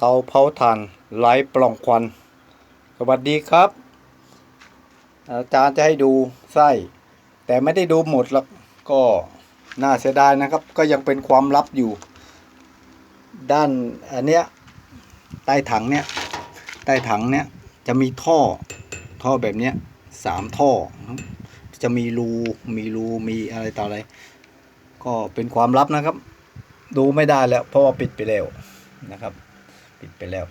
เตาเผาถ่านไร้ปล่องควัน สวัสดีครับ อาจารย์จะให้ดูไส้ แต่ไม่ได้ดูหมดหรอกก็น่าเสียดายนะครับ ก็ยังเป็นความลับอยู่ ด้านอันเนี้ยใต้ถังเนี้ยใต้ถังเนี้ยจะมีท่อท่อแบบเนี้ยสามท่อ จะมีรูมีรูมีอะไรต่ออะไร ก็เป็นความลับนะครับ ดูไม่ได้แล้วเพราะว่าปิดไปแล้วนะครับ ปิดไปแล้ว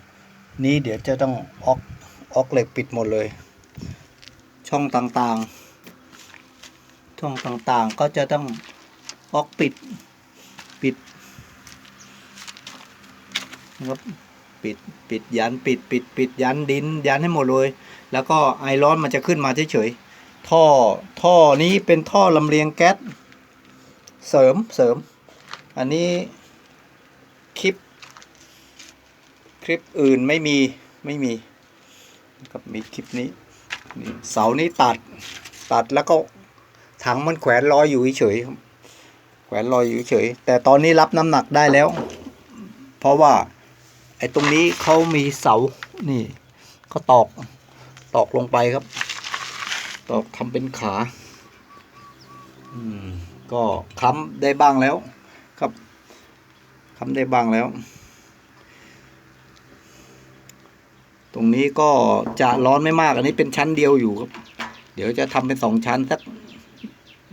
นี้เดี๋ยวจะต้องออกออกเหล็กปิดหมดเลย ช่องต่างๆ ช่องต่างๆ ก็จะต้องออกปิดปิดครับปิดปิดยันปิดปิดปิดยันดินยันให้หมดเลย แล้วก็ไอร้อนมันจะขึ้นมาเฉยๆท่อท่อนี้เป็นท่อลำเลียงแก๊สเสริมเสริม อันนี้คลิป คลิปอื่นไม่มีไม่มีนะครับมีคลิปนี้นี่เสานี้ตัดตัดแล้วก็ถังมันแขวนลอยอยู่เฉยแขวนลอยอยู่เฉยแต่ตอนนี้รับน้ำหนักได้แล้ว เพราะว่าไอ้ตรงนี้เขามีเสานี่เขาตอกตอกลงไปครับ ตอกทำเป็นขาอืมก็ค้ำได้บ้างแล้ว ครับค้ำได้บ้างแล้ว ตรงนี้ก็จะร้อนไม่มาก อันนี้เป็นชั้นเดียวอยู่ครับ เดี๋ยวจะทำเป็นสองชั้นสัก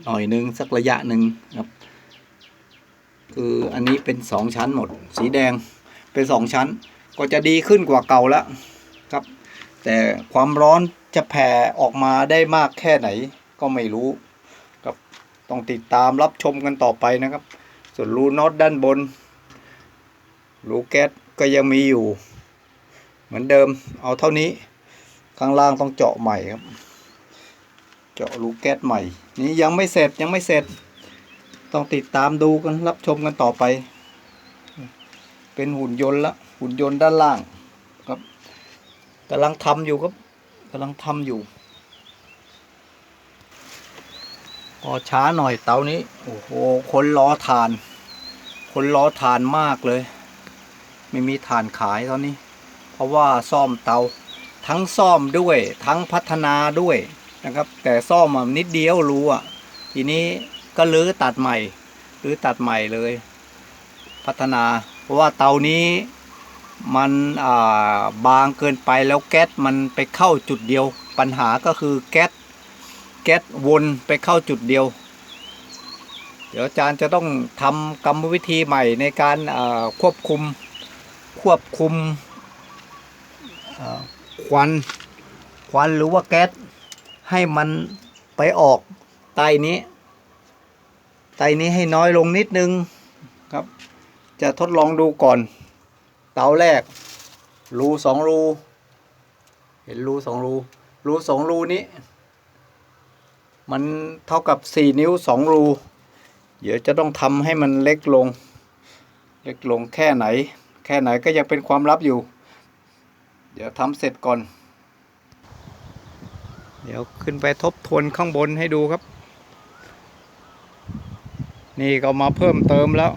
หน่อยหนึ่งสักระยะหนึ่งครับ คืออันนี้เป็นสองชั้นหมด สีแดงเป็นสองชั้น ก็จะดีขึ้นกว่าเก่าแล้วครับ แต่ความร้อนจะแผ่ออกมาได้มากแค่ไหนก็ไม่รู้ครับต้องติดตามรับชมกันต่อไปนะครับ ส่วนรูน็อตด้านบนรูแก๊สก็ยังมีอยู่ มือนเดิมเอาเท่านี้ข้างล่างต้องเจาะใหม่ครับ เจาะรูแก๊สใหม่ นี้ยังไม่เสร็จยังไม่เสร็จ ต้องติดตามดูกันรับชมกันต่อไป เป็นหุ่นยนต์ละหุ่นยนต์ด้านล่างครับกำลังทำอยู่ครับกำลังทำอยู่พอช้าหน่อยเตานี้โอ้โหคนล้อทาน คนล้อทานมากเลย ไม่มีฐานขายตอนนี้าะว่าซ่อมเตา ทั้งซ่อมด้วยทั้งพัฒนาด้วยนะครับ แต่ซ่อมอะนิดเดียวรู้อะทีนี้ก็ลื้อตัดใหม่ลื้อตัดใหม่เลย พัฒนา เพราะว่าเตานี้มันาบางเกินไปแล้วแก๊สมันไปเข้าจุดเดียว ปัญหาก็คือแก๊สแก๊สวนไปเข้าจุดเดียว เดี๋ยวอาจารย์จะต้องทำกรรมวิธีใหม่ในการาควบคุมควบคุม ควันควันหรือว่าแก๊สให้มันไปออกใต้นี้ไตนี้ให้น้อยลงนิดนึงครับ จะทดลองดูก่อน เตาแรก รูสองรู เห็นรูสองรู รูสองรูนี้ มันเท่ากับสี่นิ้วสองรู เดี๋ยวจะต้องทำให้มันเล็กลง เล็กลงแค่ไหน แค่ไหนก็ยังเป็นความลับอยู่ เดี๋ยวทำเสร็จก่อน เดี๋ยวขึ้นไปทบทวนข้างบนให้ดูครับ นี่ก็มาเพิ่มเติมแล้ว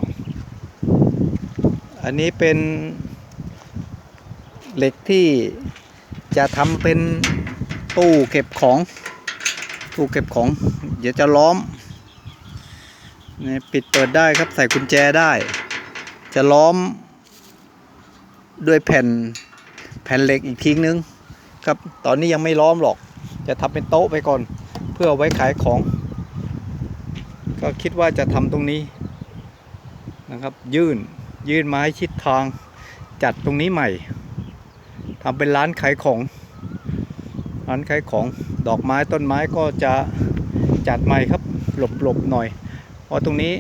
อันนี้เป็นเหล็กที่จะทำเป็นตู้เก็บของตู้เก็บของ เดี๋ยวจะล้อมนี่ปิดเปิดได้ครับใส่กุญแจได้ จะล้อมด้วยแผ่น แผ่นเหล็กอีกทิ้งนึงครับตอนนี้ยังไม่ล้อมหรอก จะทำเป็นโต๊ะไปก่อน เพื่อไว้ขายของ ก็คิดว่าจะทำตรงนี้นะครับ ยื่นยื่นไม้ชิดทาง จัดตรงนี้ใหม่ทำเป็นร้านขายของร้านขายของดอกไม้ต้นไม้ก็จะจัดใหม่ครับ หลบหลบหน่อยเพราะตรงนี้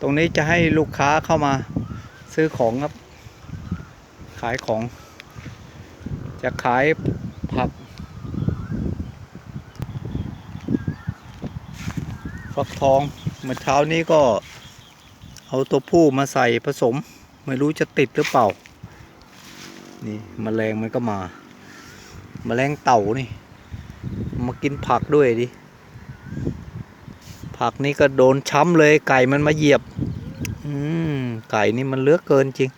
ตรงนี้จะให้ลูกค้าเข้ามาซื้อของครับายของ จะขายผักฟักทองเมื่อเช้านี้ก็เอาตัวผู้มาใส่ผสม ไม่รู้จะติดหรือเปล่า นี่มแมลงมันก็มาแมลงเต่านี่ มากินผักด้วยดิ ผักนี่ก็โดนช้ำเลยไก่มันมาเหยียบ อืมไก่นี่มันเลือกเกินจริง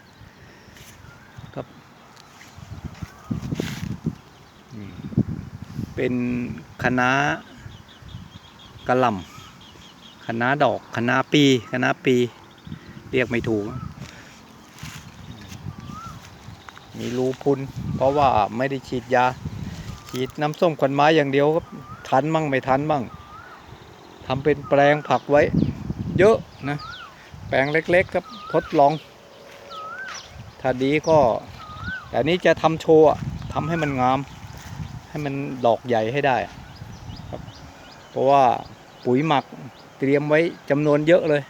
เป็นคะน้ากระหล่ำคะน้าดอกคะน้าปีคะน้าปี เรียกไม่ถูก มีรูพุนเพราะว่าไม่ได้ฉีดยา ฉีดน้ำส้มขวัญไม้อย่างเดียวครับทันมั่งไม่ทันมั่งทำเป็นแปลงผักไว้ เยอะนะ แปลงเล็กๆครับทดลอง ถ้าดีก็แต่นี้จะทำโชว์ทำให้มันงาม ให้มันดอกใหญ่ให้ได้ครับเพราะว่าปุ๋ยหมักเตรียมไว้จำนวนเยอะเลย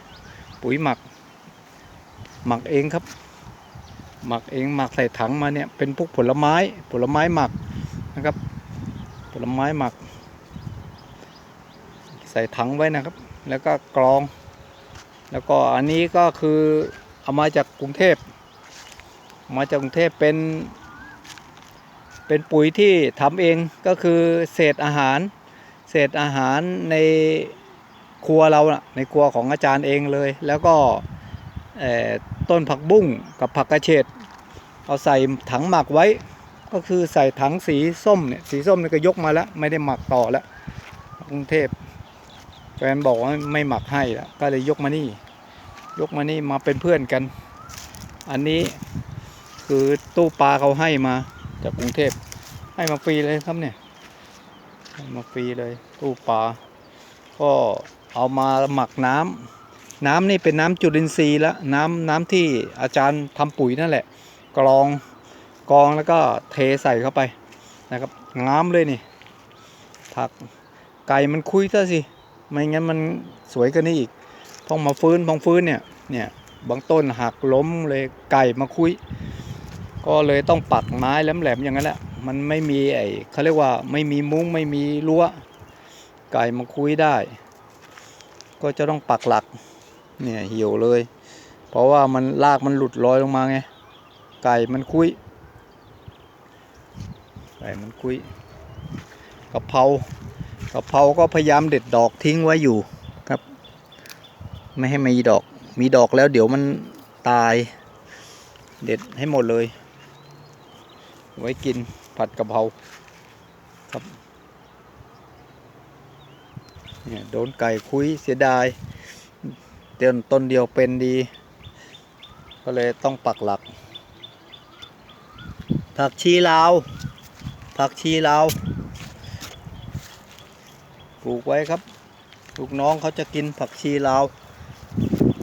ปุ๋ยหมัก หมักเองครับ หมักเองหมักใส่ถังมาเนี่ยเป็นพวกผลไม้ผลไม้หมักนะครับ ผลไม้หมัก ใส่ถังไว้นะครับ แล้วก็กรอง แล้วก็อันนี้ก็คือเอามาจากกรุงเทพมาจากกรุงเทพเป็น เป็นปุ๋ยที่ทำเองก็คือเศษอาหาร เศษอาหารในครัวเรานะในครัวของอาจารย์เองเลย แล้วก็ต้นผักบุ้งกับผักกระเฉดเอาใส่ถังหมักไว้ ก็คือใส่ถังสีส้มเนี่ยสีส้มนี่ก็ยกมาแล้ว ไม่ได้หมักต่อแล้วกรุงเทพแฟนบอกว่าไม่หมักให้แล้วก็เลยยกมานี่ ยกมานี่มาเป็นเพื่อนกัน อันนี้คือตู้ปลาเขาให้มา จากกรุงเทพให้มาฟรีเลยครับเนี่ยมาฟรีเลยตู้ปลาก็เอามาหมักน้ำน้ำนี่เป็นน้ำจุลินทรีย์ล้วน้ำน้ำที่อาจารย์ทำปุ๋ยนั่นแหละ กรองกรองแล้วก็เทใส่เข้าไปนะครับงามเลยนี่ผักไก่มันคุยซะสิไม่งั้นมันสวยกว่านี้อีกพองมาฟื้นพองฟื้นเนี่ยเนี่ยบางต้นหักล้มเลยไก่มาคุย ก็เลยต้องปักไม้แหลมๆอย่างนั้นแหละ มันไม่มีไอ้เขาเรียกว่าไม่มีมุ้งไม่มีรั้วไก่มาคุยได้ ก็จะต้องปักหลักเนี่ยเหี่ยวเลย เพราะว่ามันลากมันหลุดลอยลงมาไง ไก่มันคุย ไก่มันคุยกะเพรากะเพราก็พยายามเด็ดดอกทิ้งไว้อยู่ครับ ไม่ให้มีดอก มีดอกแล้วเดี๋ยวมันตาย เด็ดให้หมดเลย ไว้กินผัดกะเพราครับเนี่ยโดนไก่คุยเสียดายเต้นต้นเดียวเป็นดี ก็เลยต้องปักหลัก ผักชีลาว ผักชีลาวปลูกไว้ครับ ลูกน้องเขาจะกินผักชีลาว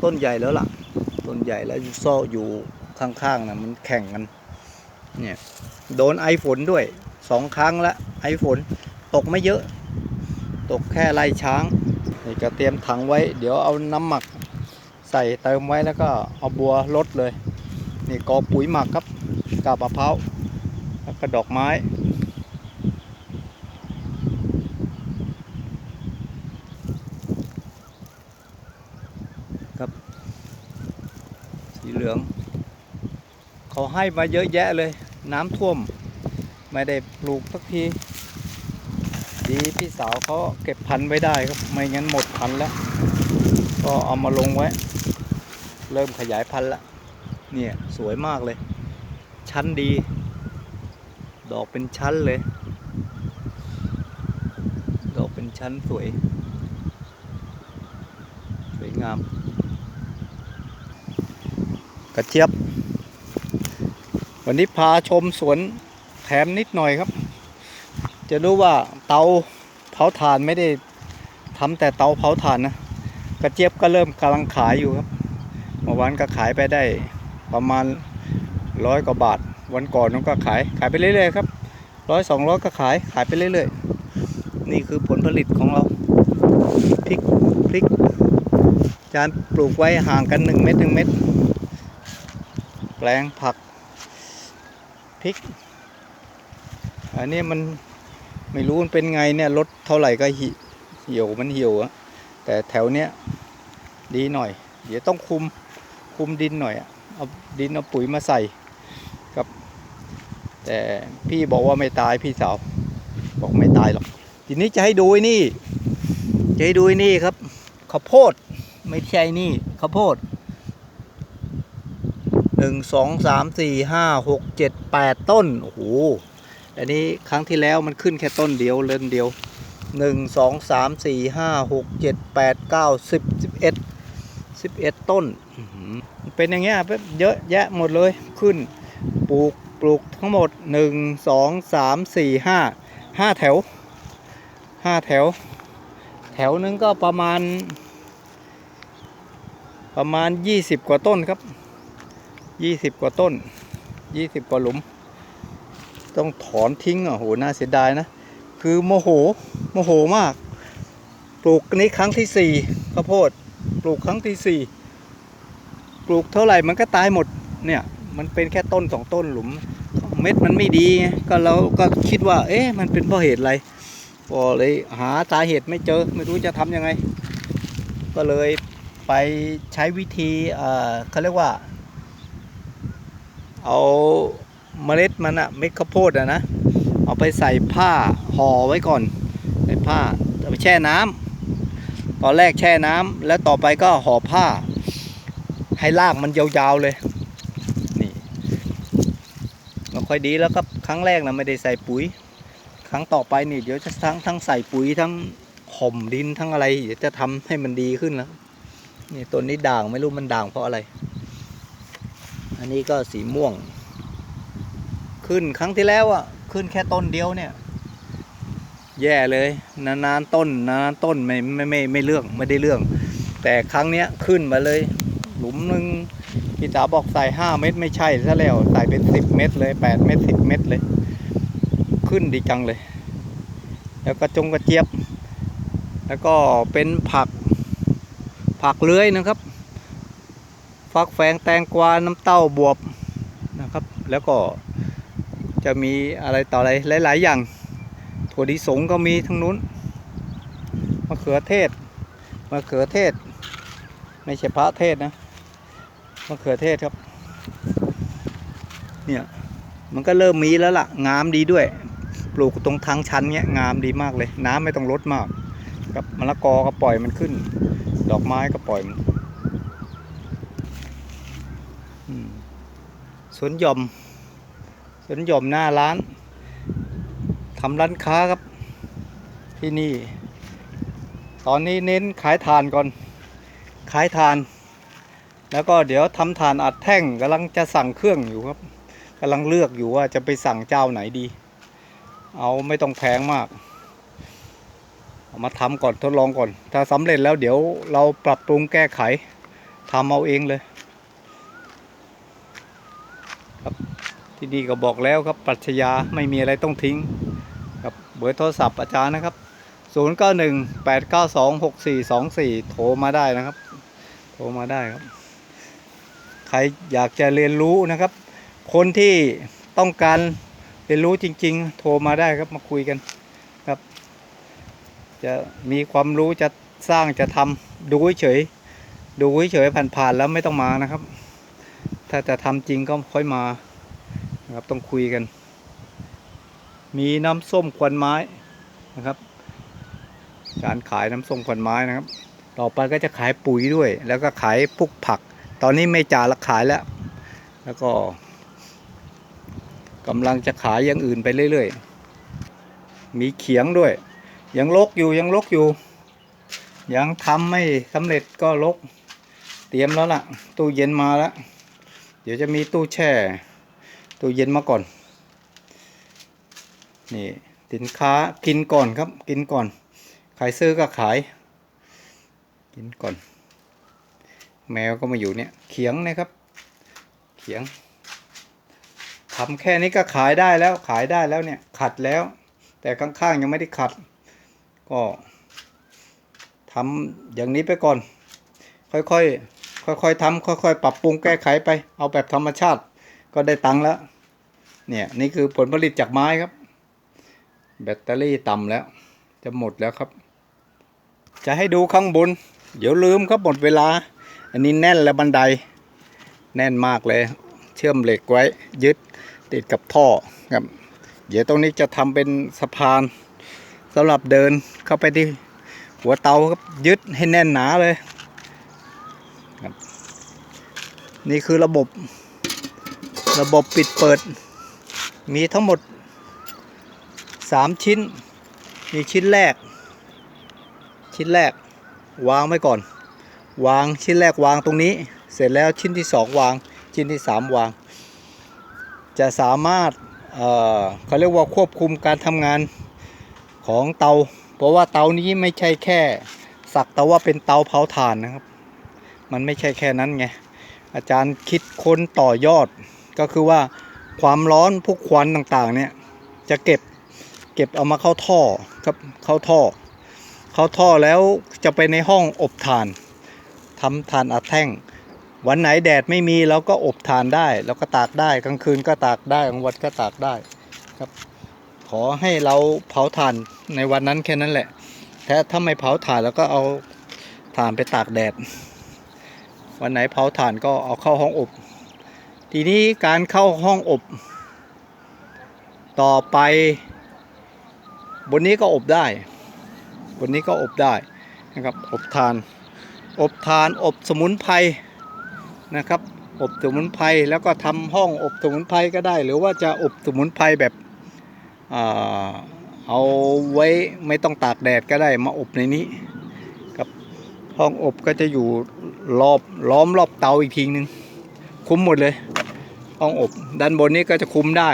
ต้นใหญ่แล้วล่ะ ต้นใหญ่แล้วยู่ซ่ออยู่ข้างๆนะมันแข่งกัน เนี่ยโดนไอฝนด้วยสองครั้งละไอฝนตกไม่เยอะ ตกแค่ไล่ช้างนี่ก็เตรียมถังไว้ เดี๋ยวเอาน้ำหมักใส่เติมไว้แล้วก็เอาบัวลดเลยนี่กอปุ๋ยหมักครับกาบมะพร้าวแล้วก็ดอกไม้ครับสีเหลืองเขาให้มาเยอะแยะเลย น้ำท่วม ไม่ได้ปลูกสักที ดีพี่สาวเขาเก็บพันธุ์ไว้ได้ครับ ไม่งั้นหมดพันธุ์แล้ว ก็เอามาลงไว้ เริ่มขยายพันธุ์ละ เนี่ยสวยมากเลย ชั้นดี ดอกเป็นชั้นเลย ดอกเป็นชั้นสวย สวยงาม กระเจี๊ยบ วันนี้พาชมสวนแถมนิดหน่อยครับ จะรู้ว่าเตาเผาถ่านไม่ได้ทำแต่เตาเผาถ่านนะ กระเจี๊ยบก็เริ่มกำลังขายอยู่ครับเมื่อวานก็ขายไปได้ประมาณร้อยกว่าบาท วันก่อนนั้นก็ขายขายไปเรื่อยๆครับร้อยสองร้อยก็ขายขายไปเรื่อยๆ นี่คือผลผลิตของเราพริกพริกจานปลูกไว้ห่างกันหนึ่งเมตรหนึ่งเมตรแปลงผัก พริก อันนี้มันไม่รู้มันเป็นไงเนี่ยลดเท่าไหร่ก็หิเหี่ยวมันเหี่ยวอะแต่แถวเนี้ยดีหน่อย เดี๋ยวต้องคุมคุมดินหน่อยอะเอาดินเอาปุ๋ยมาใส่ครับ แต่พี่บอกว่าไม่ตายพี่สาว บอกไม่ตายหรอก ทีนี้จะให้ดูนี่ จะให้ดูนี่ครับข้าวโพดไม่ใช่นี่ข้าวโพด หนึ่งสองสามสี่ห้าหกเจ็ดแปดต้น โอ้โห อันนี้ครั้งที่แล้วมันขึ้นแค่ต้นเดียวเล่นเดียวหนึ่งสองสามสี่ห้าหกเจ็ดแปดเก้าสิบสิบเอ็ดสิบเอ็ดต้น เป็นอย่างเงี้ยเยอะแยะหมดเลยขึ้นปลูกปลูกทั้งหมดหนึ่งสองสามสี่ห้าห้าแถวห้าแถว แถวนึงก็ประมาณ ประมาณ 20 กว่าต้นครับ 20กว่าต้น20กว่าหลุม ต้องถอนทิ้งอะโหน่าเสียดายนะ คือโมโหโมโหมาก ปลูกนี้ครั้งที่สี่ข้าวโพดปลูกครั้งที่สี่ปลูกเท่าไหร่มันก็ตายหมดเนี่ยมันเป็นแค่ต้นสองต้นหลุม เม็ดมันไม่ดีก็เราก็คิดว่า เอ๊ะมันเป็นเพราะเหตุอะไรก็เลยหาสาเหตุไม่เจอไม่รู้จะทำยังไง ก็เลยไปใช้วิธีเขาเรียกว่า เอาเมล็ดมันอะเม็ดข้าวโพดอะนะ เอาไปใส่ผ้าห่อไว้ก่อนใส่ผ้าเอาไปแช่น้ำตอนแรกแช่น้ำแล้วต่อไปก็ห่อผ้า ให้รากมันยาวๆเลยนี่มันค่อยดีแล้วครับครั้งแรกนะไม่ได้ใส่ปุ๋ย ครั้งต่อไปนี่เดี๋ยวจะทั้งทั้งใส่ปุ๋ยทั้งห่มดินทั้งอะไรเดี๋ยวจะทำให้มันดีขึ้นแล้วนี่ต้นนี้ด่างไม่รู้มันด่างเพราะอะไร อันนี้ก็สีม่วง ขึ้นครั้งที่แล้วอะ ขึ้นแค่ต้นเดียวเนี่ย แย่เลย นานๆต้น นานๆต้นไม่ไม่ไม่ไม่เรื่องไม่ได้เรื่อง แต่ครั้งเนี้ยขึ้นมาเลย หลุมหนึ่งพี่ตาบอกใส่ห้าเม็ดไม่ใช่ซะแล้วใส่เป็นสิบเม็ดเลยแปดเม็ดสิบเม็ดเลย ขึ้นดีจังเลย แล้วก็จงกระเจี๊ยบ แล้วก็เป็นผักผักเลื้อยนะครับ ฟักแฟงแตงกวาน้ำเต้าบวบนะครับ แล้วก็จะมีอะไรต่ออะไรหลาย ๆ อย่าง ถั่วดิสงก็มีทั้งนู้นมะเขือเทศมะเขือเทศ ไม่ใช่พระเทศนะมะเขือเทศครับ เนี่ยมันก็เริ่มมีแล้วล่ะ งามดีด้วย ปลูกตรงทางชั้นเนี้ยงามดีมากเลย น้ำไม่ต้องลดมากครับมะละกอก็ปล่อยมันขึ้น ดอกไม้ก็ปล่อยมันอืม สวนหย่อม สวนหย่อมหน้าร้านทำร้านค้าครับ ที่นี่ ตอนนี้เน้นขายทานก่อน ขายทาน แล้วก็เดี๋ยวทำทานอัดแท่งกำลังจะสั่งเครื่องอยู่ครับกำลังเลือกอยู่ว่าจะไปสั่งเจ้าไหนดี เอาไม่ต้องแพงมากเอามาทำก่อนทดลองก่อน ถ้าสำเร็จแล้วเดี๋ยวเราปรับปรุงแก้ไขทำเอาเองเลย ครับ ที่นี่ก็บอกแล้วครับปรัชญาไม่มีอะไรต้องทิ้งครับเบอร์โทรศัพท์อาจารย์นะครับ 0 9 1 8 9 2 6 4 2 4 โทรมาได้นะครับ โทรมาได้ครับ ใครอยากจะเรียนรู้นะครับ คนที่ต้องการเรียนรู้จริง ๆ โทรมาได้ครับมาคุยกันครับ จะมีความรู้จะสร้างจะทำดูเฉยดูเฉยผ่านๆแล้วไม่ต้องมานะครับ ถ้าจะทำจริงก็ค่อยมา นะครับต้องคุยกัน มีน้ำส้มควันไม้นะครับ การขายน้ำส้มควันไม้นะครับ ต่อไปก็จะขายปุ๋ยด้วย แล้วก็ขายพวกผัก ตอนนี้ไม่จ่าละขายแล้ว แล้วก็กำลังจะขายอย่างอื่นไปเรื่อยๆ มีเขียงด้วย ยังลกอยู่ยังลกอยู่ ยังทำไม่สำเร็จก็ลก เตรียมแล้วล่ะ ตู้เย็นมาแล้ว เดี๋ยวจะมีตู้แช่ ตู้เย็นมาก่อน นี่สินค้ากินก่อนครับ กินก่อนใครซื้อก็ขาย กินก่อน แมวก็มาอยู่เนี่ย เขียงนะครับ เขียงทำแค่นี้ก็ขายได้แล้ว ขายได้แล้วเนี่ย ขัดแล้ว แต่ข้างๆยังไม่ได้ขัด ก็ทำอย่างนี้ไปก่อน ค่อยๆ ค่อยๆทำค่อยๆ ปรับปรุงแก้ไขไป เอาแบบธรรมชาติ ก็ได้ตังค์แล้ว เนี่ยนี่คือผลผลิตจากไม้ครับ แบตเตอรี่ต่ำแล้ว จะหมดแล้วครับ จะให้ดูข้างบน เดี๋ยวลืมครับหมดเวลา อันนี้แน่นแล้วบันได แน่นมากเลย เชื่อมเหล็กไว้ยึดติดกับท่อครับ เดี๋ยวตรงนี้จะทำเป็นสะพานสำหรับเดินเข้าไปที่หัวเตาครับยึดให้แน่นหนาเลยครับนี่คือระบบ ระบบปิดเปิด มีทั้งหมดสามชิ้น มีชิ้นแรก ชิ้นแรก วางไว้ก่อน วางชิ้นแรกวางตรงนี้ เสร็จแล้วชิ้นที่สองวาง ชิ้นที่สามวาง จะสามารถเเขาเรียกว่าควบคุมการทำงานของเตา เพราะว่าเตานี้ไม่ใช่แค่ สักแต่ว่าเป็นเตาเผาถ่านนะครับ มันไม่ใช่แค่นั้นไงอาจารย์คิดค้นต่อยอด ก็คือว่าความร้อนพวกควันต่างๆ เนี่ย จะเก็บเก็บเอามาเข้าท่อครับเข้าท่อ เข้าท่อแล้วจะไปในห้องอบถ่านทำถ่านอัดแท่ง วันไหนแดดไม่มีเราก็อบถ่านได้ แล้วก็ตากได้กลางคืนก็ตากได้กลางวันก็ตากได้ครับ ขอให้เราเผาถ่านในวันนั้นแค่นั้นแหละถ้าถ้าไม่เผาถ่านแล้วก็เอาถ่านไปตากแดด วันไหนเผาถ่านก็เอาเข้าห้องอบ ทีนี้การเข้าห้องอบ ต่อไป บนนี้ก็อบได้ บนนี้ก็อบได้นะครับอบทาน อบทานอบสมุนไพรนะครับ อบสมุนไพรแล้วก็ทำห้องอบสมุนไพรก็ได้ หรือว่าจะอบสมุนไพรแบบเอาไว้ไม่ต้องตากแดดก็ได้มาอบในนี้ครับห้องอบก็จะอยู่รอบล้อมรอบเตาอีกทีนึง คุ้มหมดเลย ห้องอบ ด้านบนนี้ก็จะคุมได้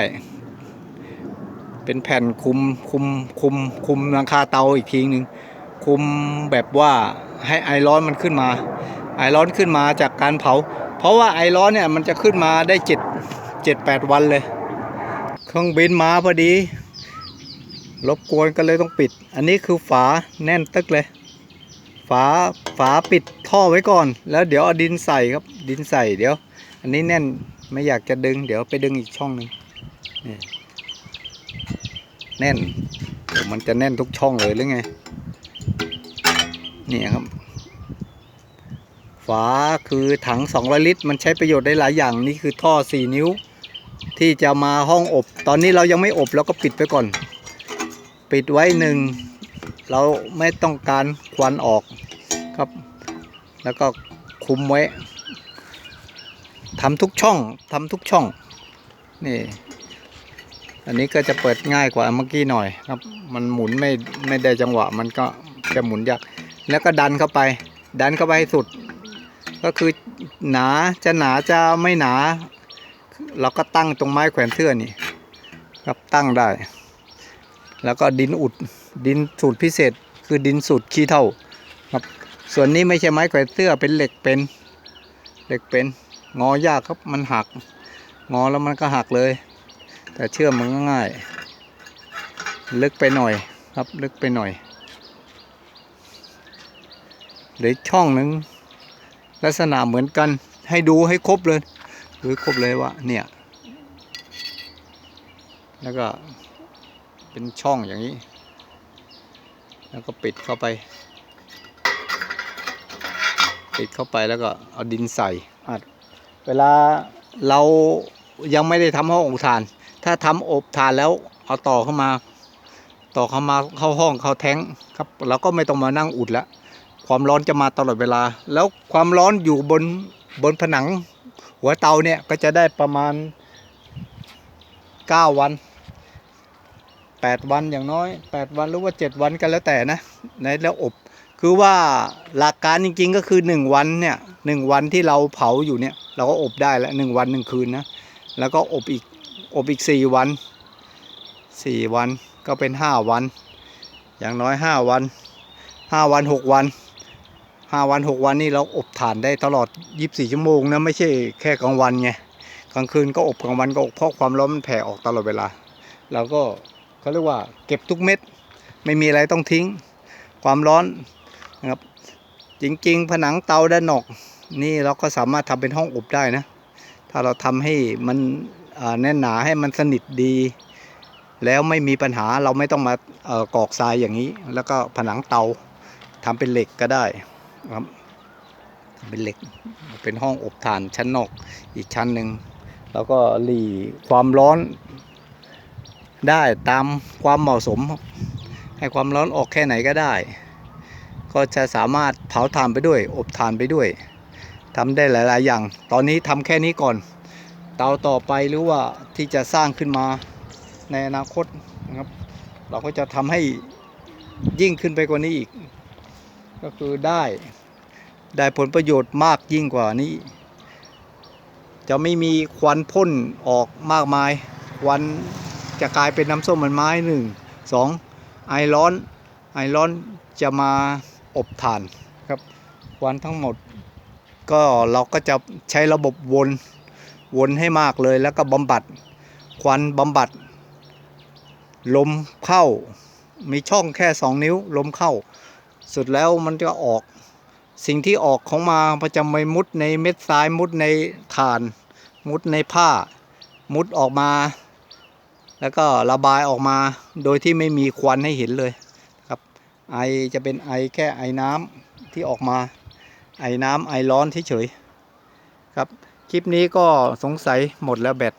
เป็นแผ่นคุมคุมคุมคุมหลังคาเตาอีกทีหนึ่งคุมแบบว่าให้ไอร้อนมันขึ้นมา ไอร้อนขึ้นมาจากการเผา เพราะว่าไอร้อนเนี่ยมันจะขึ้นมาได้เจ็ดเจ็ดแปดวันเลย เครื่องบินมาพอดี รบกวนก็เลยต้องปิด อันนี้คือฝาแน่นตึกเลย ฝาฝาปิดท่อไว้ก่อน แล้วเดี๋ยวเอาดินใส่ครับ ดินใส่เดี๋ยว อันนี้แน่น ไม่อยากจะดึง เดี๋ยวไปดึงอีกช่องหนึ่งแน่นเดี๋ยวมันจะแน่นทุกช่องเลยหรือไงนี่ครับ ฝาคือถัง 200 ลิตร มันใช้ประโยชน์ได้หลายอย่างนี่คือท่อ 4 นิ้ว ที่จะมาห้องอบ ตอนนี้เรายังไม่อบเราก็ปิดไปก่อน ปิดไว้หนึ่งเราไม่ต้องการควันออกครับ แล้วก็คุมไว้ ทำทุกช่องทำทุกช่อง นี่ อันนี้ก็จะเปิดง่ายกว่าเมื่อกี้หน่อยครับ มันหมุนไม่ไม่ได้จังหวะ มันก็จะหมุนยาก แล้วก็ดันเข้าไป ดันเข้าไปให้สุด ก็คือหนาจะหนาจะไม่หนา เราก็ตั้งตรงไม้แขวนเสื้อนี่ครับตั้งได้ แล้วก็ดินอุด ดินสูตรพิเศษ คือดินสูตรขี้เท่าครับ ส่วนนี้ไม่ใช่ไม้แขวนเสื้อเป็นเหล็กเป็นเหล็กเป็น งอยากครับมันหัก งอแล้วมันก็หักเลย แต่เชื่อมมันก็ง่าย ลึกไปหน่อยครับลึกไปหน่อยเหลืออกช่องหนึ่งลักษณะเหมือนกัน ให้ดูให้ครบเลยดูครบเลยว่าเนี่ย แล้วก็เป็นช่องอย่างนี้ แล้วก็ปิดเข้าไป ปิดเข้าไปแล้วก็เอาดินใส่อัด เวลาเรายังไม่ได้ทำห้องอบถ่าน ถ้าทำอบถ่านแล้วเอาต่อเข้ามา ต่อเข้ามาเข้าห้องเข้าแท้งครับเราก็ไม่ต้องมานั่งอุดแล้วความร้อนจะมาตลอดเวลา แล้วความร้อนอยู่บนบนผนังหัวเตาเนี่ยก็จะได้ประมาณ 9 วัน 8 วันอย่างน้อย 8 วันหรือว่า 7 วันกันแล้วแต่นะในแล้วอบ คือว่าหลักการจริงๆก็คือ 1 วันเนี่ยหวันที่เราเผาอยู่เนี่ย เราก็อบได้แล้ว1วัน 1 คืนนะแล้วก็อบอีกอบอีก 4 วัน 4 วันก็เป็น 5 วัน อย่างน้อย 5 วัน 5 วัน 6 วัน 5 วัน 6 วันนี่เราอบถ่านได้ตลอด 24 ชั่วโมงนะไม่ใช่แค่กลางวันไงกลางคืนก็อบกลางวันก็อบเพราะความร้อนมันแผ่ออกตลอดเวลาเราก็เขาเรียกว่าเก็บทุกเม็ด ไม่มีอะไรต้องทิ้ง ความร้อน นะครับ จริงๆ ผนังเตาด้านนอก นี่เราก็สามารถทำเป็นห้องอบได้นะ ถ้าเราทำให้มันแน่นหนาให้มันสนิทดี แล้วไม่มีปัญหาเราไม่ต้องมาเกอกทรายอย่างนี้ แล้วก็ผนังเตาทำเป็นเหล็กก็ได้ครับทำเป็นเหล็กเป็นห้องอบถ่านชั้นนอกอีกชั้นหนึ่งแล้วก็หลีความร้อนได้ตามความเหมาะสม ให้ความร้อนออกแค่ไหนก็ได้ ก็จะสามารถเผาถ่านไปด้วย อบถ่านไปด้วยทำได้หลาย ๆ อย่าง ตอนนี้ทำแค่นี้ก่อน เตาต่อไปหรือว่าที่จะสร้างขึ้นมาในอนาคตนะครับ เราก็จะทำให้ยิ่งขึ้นไปกว่านี้อีก ก็คือได้ได้ผลประโยชน์มากยิ่งกว่านี้ จะไม่มีควันพ่นออกมากมาย ควันจะกลายเป็นน้ำส้มมันไม้หนึ่งสองไอร้อน ไอร้อนจะมา อบถ่านครับควันทั้งหมดก็เราก็จะใช้ระบบวนวนให้มากเลยแล้วก็บำบัดควันบำบัด ลมเข้า มีช่องแค่สองนิ้ว ลมเข้า สุดแล้วมันจะออกสิ่งที่ออกของมามันจะไม่มุดในเม็ดทรายมุดในถ่าน มุดในผ้า มุดออกมา แล้วก็ระบายออกมาโดยที่ไม่มีควันให้เห็นเลยครับ ไอจะเป็นไอแค่ไอน้ำที่ออกมา ไอน้ำไอร้อนเฉยๆครับ คลิปนี้ก็สงสัยหมดแล้วแบต